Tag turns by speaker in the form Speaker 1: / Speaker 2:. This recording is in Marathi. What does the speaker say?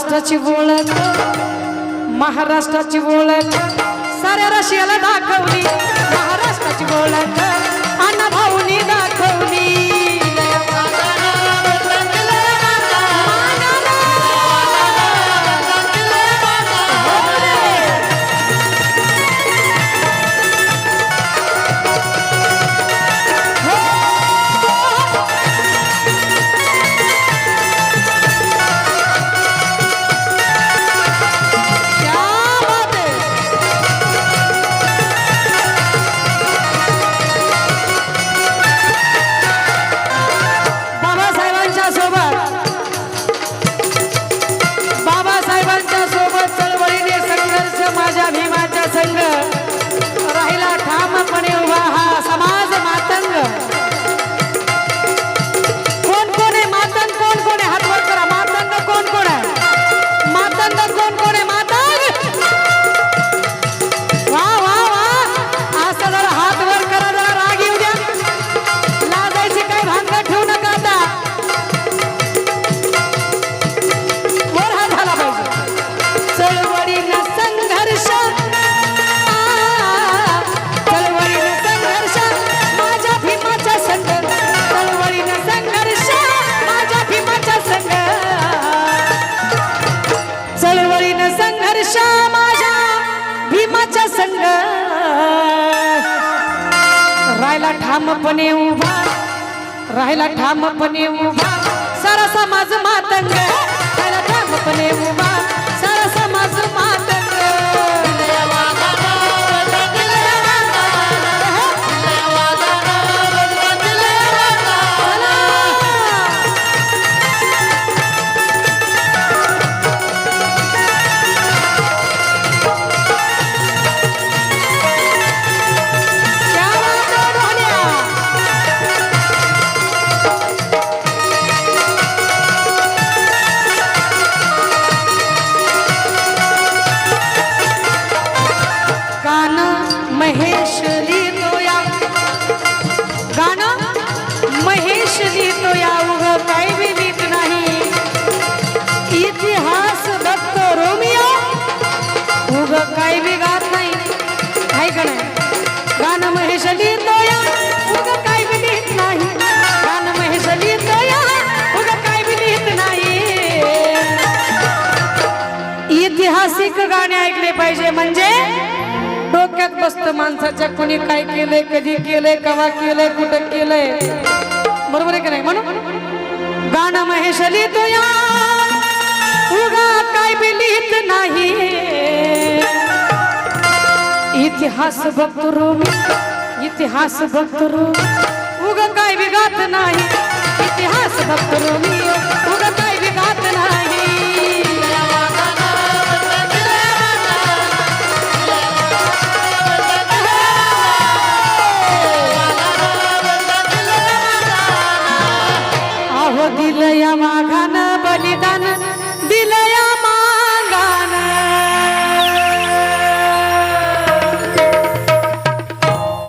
Speaker 1: महाराष्ट्राची ओळख महाराष्ट्राची ओळख. साऱ्या रशियाला दाखवली. महाराष्ट्राची ओळख. अण्णा भाऊनी दाखवली. तुझ्या संग राहिला ठामपणे उभा राहिला ठामपणे उभा. महेश लिहितोया. गाणं महेश लिहितोया. उग काही बी लिहित नाही. इतिहास दत्त रोमियो. उग काही बी गात नाही. आहे का नाही? गाणं महेश लिहितोया. उग काही बी लिहित नाही. गाणं महेश लिहितोया. उग काही बी लिहित नाही. ऐतिहासिक गाणे ऐकले पाहिजे. म्हणजे डोक्यात बसत माणसाच्या. कोणी काय केलंय कधी केलंय कवा केलंय कुठं केलंय. बरोबर आहे का नाही? म्हणून गाणं महेश लिहितो उगा काय बी लिहित नाही. इतिहास बघतो इतिहास बघतो उग काय बी नाही. इतिहास बघतो रोमी नाही. দিলে